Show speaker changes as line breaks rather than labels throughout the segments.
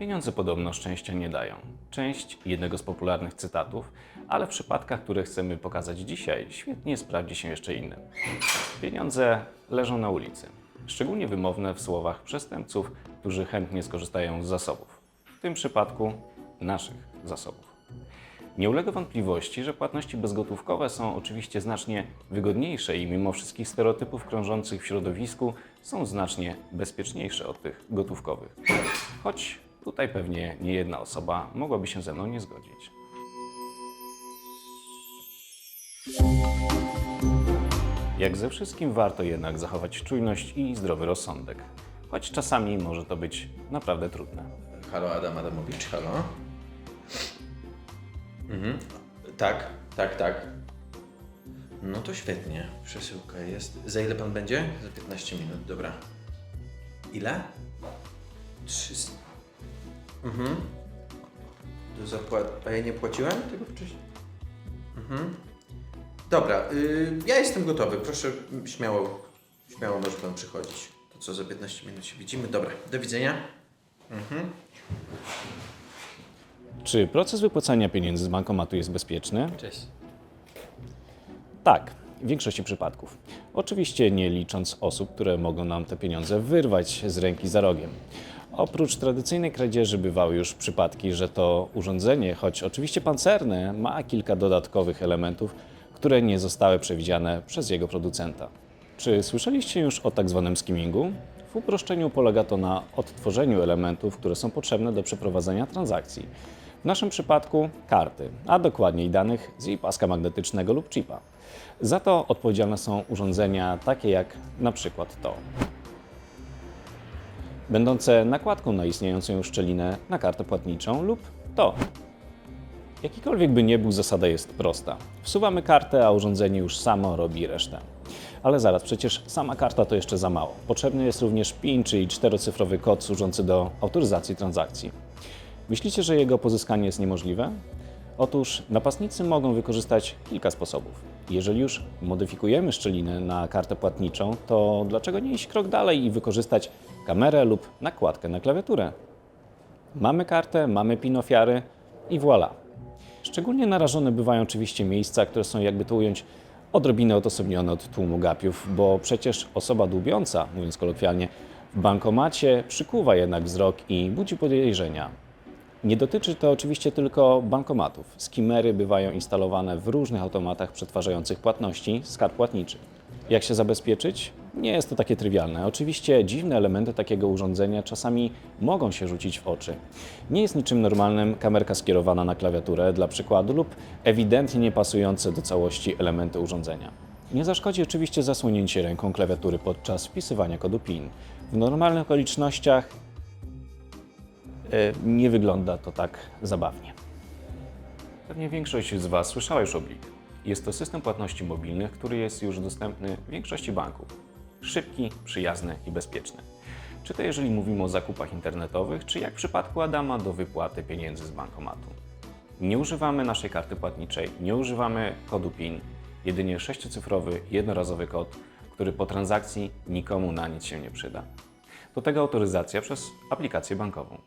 Pieniądze podobno szczęścia nie dają. Część jednego z popularnych cytatów, ale w przypadkach, które chcemy pokazać dzisiaj, świetnie sprawdzi się jeszcze inny. Pieniądze leżą na ulicy, szczególnie wymowne w słowach przestępców, którzy chętnie skorzystają z zasobów. W tym przypadku naszych zasobów. Nie ulega wątpliwości, że płatności bezgotówkowe są oczywiście znacznie wygodniejsze i mimo wszystkich stereotypów krążących w środowisku są znacznie bezpieczniejsze od tych gotówkowych. Choć tutaj pewnie nie jedna osoba mogłaby się ze mną nie zgodzić. Jak ze wszystkim warto jednak zachować czujność i zdrowy rozsądek, choć czasami może to być naprawdę trudne.
Halo Adam Adamowicz, halo. Mhm. Tak, tak, tak. No to świetnie. Przesyłka jest. Za ile pan będzie? Za 15 minut, dobra. Ile? 300. Mhm. Do zapłat... A ja nie płaciłem tego wcześniej? Mhm. Dobra, y, ja jestem gotowy. Proszę m, śmiało, śmiało może pan przychodzić. To co, za 15 minut się widzimy? Dobra, do widzenia. Mhm.
Czy proces wypłacania pieniędzy z bankomatu jest bezpieczny?
Cześć.
Tak, w większości przypadków. Oczywiście nie licząc osób, które mogą nam te pieniądze wyrwać z ręki za rogiem. Oprócz tradycyjnej kradzieży bywały już przypadki, że to urządzenie, choć oczywiście pancerne, ma kilka dodatkowych elementów, które nie zostały przewidziane przez jego producenta. Czy słyszeliście już o tak zwanym skimmingu? W uproszczeniu polega to na odtworzeniu elementów, które są potrzebne do przeprowadzenia transakcji. W naszym przypadku karty, a dokładniej danych z jej paska magnetycznego lub chipa. Za to odpowiedzialne są urządzenia takie jak na przykład to. Będące nakładką na istniejącą już szczelinę na kartę płatniczą lub to. Jakikolwiek by nie był, zasada jest prosta. Wsuwamy kartę, a urządzenie już samo robi resztę. Ale zaraz, przecież sama karta to jeszcze za mało. Potrzebny jest również PIN, czyli czterocyfrowy kod służący do autoryzacji transakcji. Myślicie, że jego pozyskanie jest niemożliwe? Otóż napastnicy mogą wykorzystać kilka sposobów. Jeżeli już modyfikujemy szczelinę na kartę płatniczą, to dlaczego nie iść krok dalej i wykorzystać kamerę lub nakładkę na klawiaturę? Mamy kartę, mamy PIN ofiary i voilà. Szczególnie narażone bywają oczywiście miejsca, które są, jakby to ująć, odrobinę odosobnione od tłumu gapiów, bo przecież osoba dłubiąca, mówiąc kolokwialnie, w bankomacie przykuwa jednak wzrok i budzi podejrzenia. Nie dotyczy to oczywiście tylko bankomatów. Skimery bywają instalowane w różnych automatach przetwarzających płatności z kart płatniczych. Jak się zabezpieczyć? Nie jest to takie trywialne. Oczywiście dziwne elementy takiego urządzenia czasami mogą się rzucić w oczy. Nie jest niczym normalnym kamerka skierowana na klawiaturę dla przykładu lub ewidentnie niepasujące do całości elementy urządzenia. Nie zaszkodzi oczywiście zasłonięcie ręką klawiatury podczas wpisywania kodu PIN. W normalnych okolicznościach E, nie wygląda to tak zabawnie. Pewnie większość z Was słyszała już o Blik. Jest to system płatności mobilnych, który jest już dostępny w większości banków. Szybki, przyjazny i bezpieczny. Czy to jeżeli mówimy o zakupach internetowych, czy jak w przypadku Adama do wypłaty pieniędzy z bankomatu. Nie używamy naszej karty płatniczej, nie używamy kodu PIN, jedynie sześciocyfrowy, jednorazowy kod, który po transakcji nikomu na nic się nie przyda. Do tego autoryzacja przez aplikację bankową.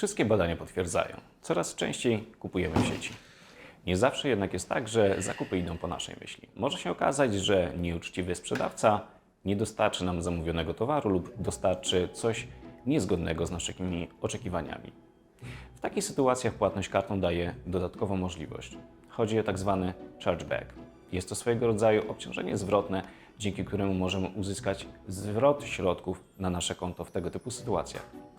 Wszystkie badania potwierdzają, coraz częściej kupujemy w sieci. Nie zawsze jednak jest tak, że zakupy idą po naszej myśli. Może się okazać, że nieuczciwy sprzedawca nie dostarczy nam zamówionego towaru lub dostarczy coś niezgodnego z naszymi oczekiwaniami. W takich sytuacjach płatność kartą daje dodatkową możliwość. Chodzi o tak zwany chargeback. Jest to swojego rodzaju obciążenie zwrotne dzięki któremu możemy uzyskać zwrot środków na nasze konto w tego typu sytuacjach.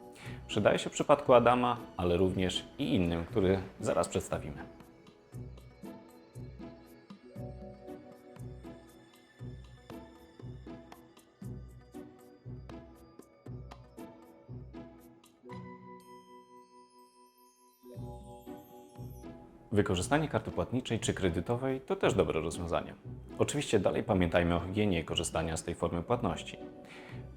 Przydaje się w przypadku Adama, ale również i innym, który zaraz przedstawimy. Wykorzystanie karty płatniczej czy kredytowej to też dobre rozwiązanie. Oczywiście dalej pamiętajmy o higienie korzystania z tej formy płatności.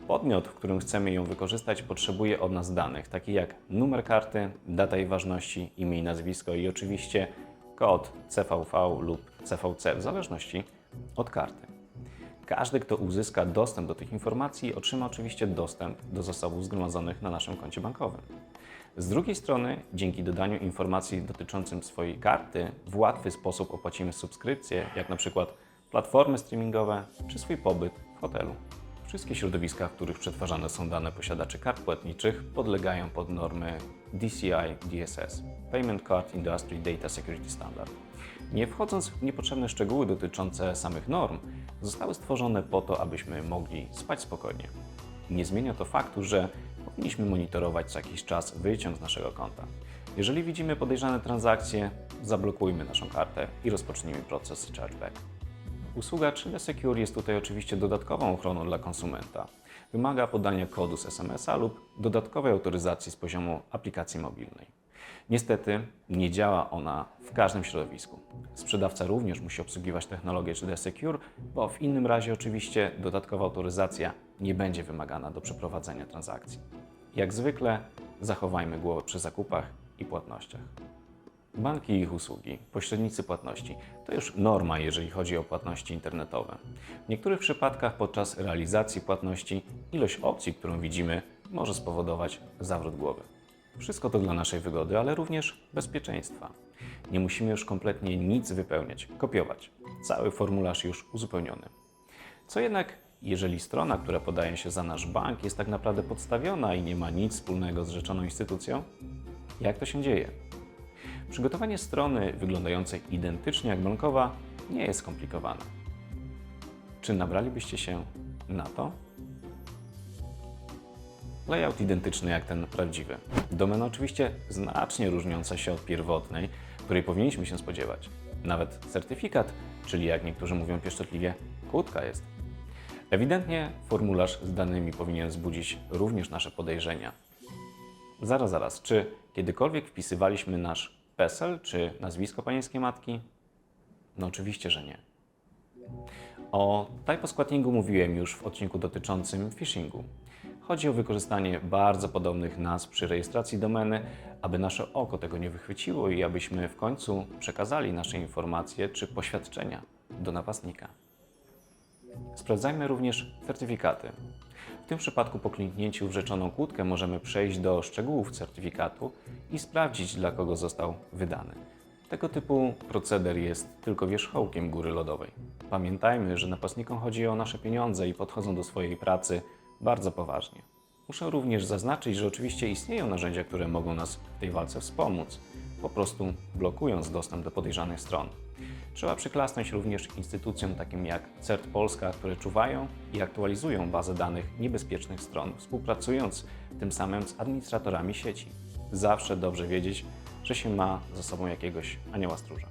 Podmiot, w którym chcemy ją wykorzystać, potrzebuje od nas danych, takich jak numer karty, data jej ważności, imię i nazwisko i oczywiście kod CVV lub CVC w zależności od karty. Każdy, kto uzyska dostęp do tych informacji, otrzyma oczywiście dostęp do zasobów zgromadzonych na naszym koncie bankowym. Z drugiej strony, dzięki dodaniu informacji dotyczącym swojej karty, w łatwy sposób opłacimy subskrypcje, jak na przykład platformy streamingowe czy swój pobyt w hotelu. Wszystkie środowiska, w których przetwarzane są dane posiadaczy kart płatniczych, podlegają pod normy DCI DSS Payment Card Industry Data Security Standard. Nie wchodząc w niepotrzebne szczegóły dotyczące samych norm, zostały stworzone po to, abyśmy mogli spać spokojnie. Nie zmienia to faktu, że powinniśmy monitorować co jakiś czas wyciąg z naszego konta. Jeżeli widzimy podejrzane transakcje, zablokujmy naszą kartę i rozpocznijmy proces chargeback. Usługa 3D Secure jest tutaj oczywiście dodatkową ochroną dla konsumenta. Wymaga podania kodu z SMS-a lub dodatkowej autoryzacji z poziomu aplikacji mobilnej. Niestety nie działa ona w każdym środowisku. Sprzedawca również musi obsługiwać technologię 3D Secure, bo w innym razie oczywiście dodatkowa autoryzacja nie będzie wymagana do przeprowadzenia transakcji. Jak zwykle zachowajmy głowę przy zakupach i płatnościach. Banki i ich usługi, pośrednicy płatności to już norma, jeżeli chodzi o płatności internetowe. W niektórych przypadkach podczas realizacji płatności ilość opcji, którą widzimy, może spowodować zawrót głowy. Wszystko to dla naszej wygody, ale również bezpieczeństwa. Nie musimy już kompletnie nic wypełniać, kopiować. Cały formularz już uzupełniony. Co jednak, jeżeli strona, która podaje się za nasz bank, jest tak naprawdę podstawiona i nie ma nic wspólnego z rzeczoną instytucją? Jak to się dzieje? Przygotowanie strony wyglądającej identycznie jak bankowa nie jest skomplikowane. Czy nabralibyście się na to? Layout identyczny jak ten prawdziwy. Domena oczywiście znacznie różniąca się od pierwotnej, której powinniśmy się spodziewać. Nawet certyfikat, czyli jak niektórzy mówią pieszczotliwie, kłódka jest. Ewidentnie formularz z danymi powinien wzbudzić również nasze podejrzenia. Zaraz, zaraz, czy kiedykolwiek wpisywaliśmy nasz PESEL czy nazwisko panieńskiej matki? No oczywiście, że nie. O typosquattingu mówiłem już w odcinku dotyczącym phishingu. Chodzi o wykorzystanie bardzo podobnych nazw przy rejestracji domeny, aby nasze oko tego nie wychwyciło i abyśmy w końcu przekazali nasze informacje czy poświadczenia do napastnika. Sprawdzajmy również certyfikaty. W tym przypadku po kliknięciu w rzeczoną kłódkę możemy przejść do szczegółów certyfikatu i sprawdzić, dla kogo został wydany. Tego typu proceder jest tylko wierzchołkiem góry lodowej. Pamiętajmy, że napastnikom chodzi o nasze pieniądze i podchodzą do swojej pracy bardzo poważnie. Muszę również zaznaczyć, że oczywiście istnieją narzędzia, które mogą nas w tej walce wspomóc, po prostu blokując dostęp do podejrzanych stron. Trzeba przyklasnąć również instytucjom takim jak CERT Polska, które czuwają i aktualizują bazę danych niebezpiecznych stron, współpracując tym samym z administratorami sieci. Zawsze dobrze wiedzieć, że się ma za sobą jakiegoś anioła stróża.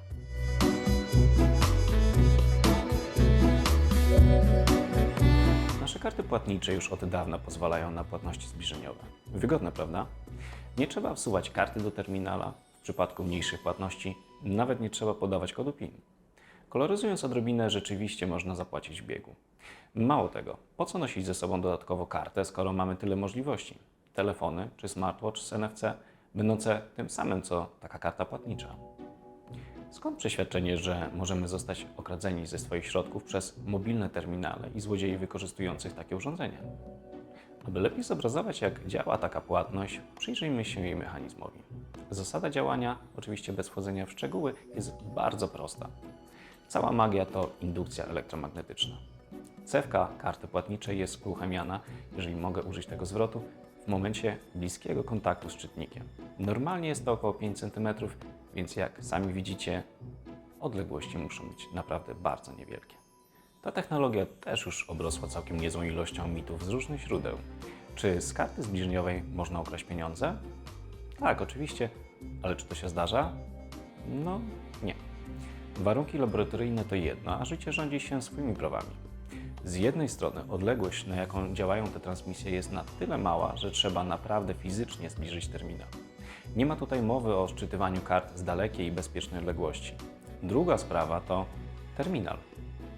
Nasze karty płatnicze już od dawna pozwalają na płatności zbliżeniowe. Wygodne, prawda? Nie trzeba wsuwać karty do terminala. W przypadku mniejszych płatności nawet nie trzeba podawać kodu PIN. Koloryzując odrobinę, rzeczywiście można zapłacić biegu. Mało tego, po co nosić ze sobą dodatkowo kartę, skoro mamy tyle możliwości? Telefony czy smartwatch z NFC, będące tym samym co taka karta płatnicza. Skąd przeświadczenie, że możemy zostać okradzeni ze swoich środków przez mobilne terminale i złodziei wykorzystujących takie urządzenia? Aby lepiej zobrazować, jak działa taka płatność, przyjrzyjmy się jej mechanizmowi. Zasada działania, oczywiście bez wchodzenia w szczegóły, jest bardzo prosta. Cała magia to indukcja elektromagnetyczna. Cewka karty płatniczej jest uruchamiana, jeżeli mogę użyć tego zwrotu, w momencie bliskiego kontaktu z czytnikiem. Normalnie jest to około 5 cm, więc jak sami widzicie, odległości muszą być naprawdę bardzo niewielkie. Ta technologia też już obrosła całkiem niezłą ilością mitów z różnych źródeł. Czy z karty zbliżeniowej można ukraść pieniądze? Tak, oczywiście, ale czy to się zdarza? No, nie. Warunki laboratoryjne to jedno, a życie rządzi się swoimi prawami. Z jednej strony odległość, na jaką działają te transmisje, jest na tyle mała, że trzeba naprawdę fizycznie zbliżyć terminal. Nie ma tutaj mowy o szczytywaniu kart z dalekiej i bezpiecznej odległości. Druga sprawa to terminal.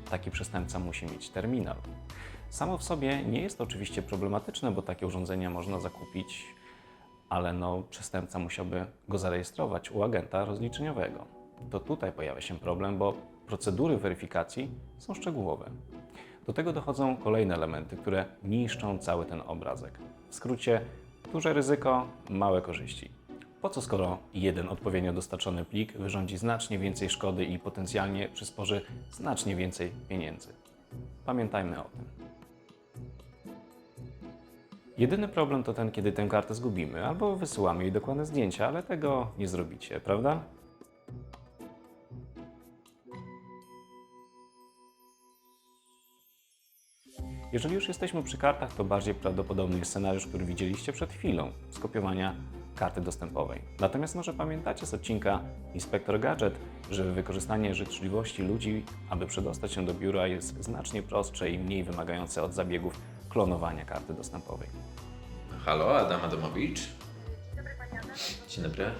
Taki przestępca musi mieć terminal. Samo w sobie nie jest oczywiście problematyczne, bo takie urządzenia można zakupić, ale no, przestępca musiałby go zarejestrować u agenta rozliczeniowego. To tutaj pojawia się problem, bo procedury weryfikacji są szczegółowe. Do tego dochodzą kolejne elementy, które niszczą cały ten obrazek. W skrócie, duże ryzyko, małe korzyści. Po co skoro jeden odpowiednio dostarczony plik wyrządzi znacznie więcej szkody i potencjalnie przysporzy znacznie więcej pieniędzy? Pamiętajmy o tym. Jedyny problem to ten, kiedy tę kartę zgubimy, albo wysyłamy jej dokładne zdjęcia, ale tego nie zrobicie, prawda? Jeżeli już jesteśmy przy kartach, to bardziej prawdopodobny jest scenariusz, który widzieliście przed chwilą skopiowania karty dostępowej. Natomiast może pamiętacie z odcinka Inspektor Gadget, że wykorzystanie życzliwości ludzi, aby przedostać się do biura jest znacznie prostsze i mniej wymagające od zabiegów klonowania karty dostępowej.
Halo, Adam Adamowicz.
Dzień dobry Pani Adam.
Dzień dobry.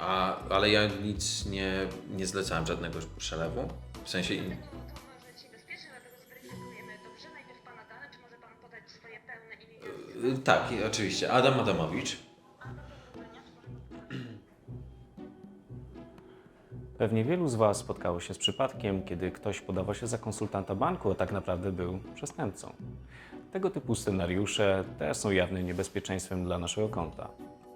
A, ale ja nic nie, nie zlecałem żadnego przelewu. W sensie.
To może Ci bezpiecznie, dlatego zweryfikujemy. Dobrze, najpierw Pana dane, czy może Pan podać swoje pełne imię i nazwisko?
y, Tak, i oczywiście. Adam Adamowicz.
Pewnie wielu z Was spotkało się z przypadkiem, kiedy ktoś podawał się za konsultanta banku, a tak naprawdę był przestępcą. Tego typu scenariusze też są jawnym niebezpieczeństwem dla naszego konta.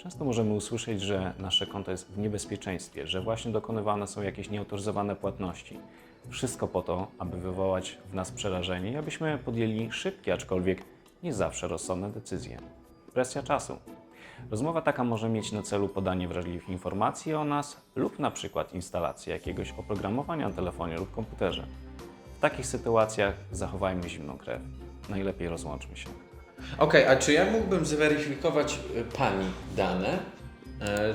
Często możemy usłyszeć, że nasze konto jest w niebezpieczeństwie, że właśnie dokonywane są jakieś nieautoryzowane płatności. Wszystko po to, aby wywołać w nas przerażenie i abyśmy podjęli szybkie, aczkolwiek nie zawsze rozsądne decyzje. Presja czasu. Rozmowa taka może mieć na celu podanie wrażliwych informacji o nas lub na przykład instalację jakiegoś oprogramowania na telefonie lub komputerze. W takich sytuacjach zachowajmy zimną krew. Najlepiej rozłączmy się.
Okej, a czy ja mógłbym zweryfikować y, pani dane? E,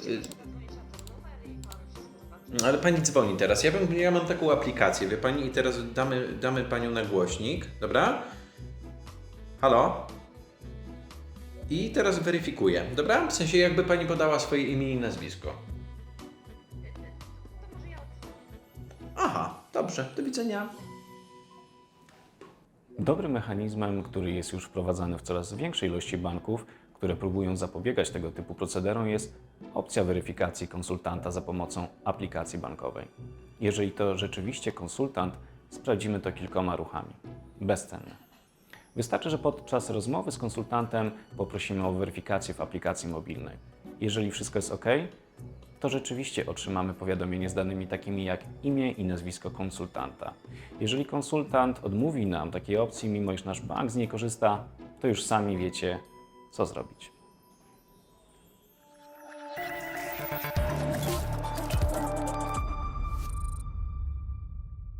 zobaczy.
ale pani dzwoni teraz. Ja, bym, ja mam taką aplikację, wie pani, i teraz damy, damy panią na głośnik, dobra? Halo? I teraz weryfikuję, dobra? W sensie jakby pani podała swoje imię i nazwisko. Aha, dobrze, do widzenia.
Dobrym mechanizmem, który jest już wprowadzany w coraz większej ilości banków, które próbują zapobiegać tego typu procederom, jest opcja weryfikacji konsultanta za pomocą aplikacji bankowej. Jeżeli to rzeczywiście konsultant, sprawdzimy to kilkoma ruchami. Bezcenne. Wystarczy, że podczas rozmowy z konsultantem poprosimy o weryfikację w aplikacji mobilnej. Jeżeli wszystko jest OK, to rzeczywiście otrzymamy powiadomienie z danymi takimi jak imię i nazwisko konsultanta. Jeżeli konsultant odmówi nam takiej opcji, mimo iż nasz bank z niej korzysta, to już sami wiecie, co zrobić.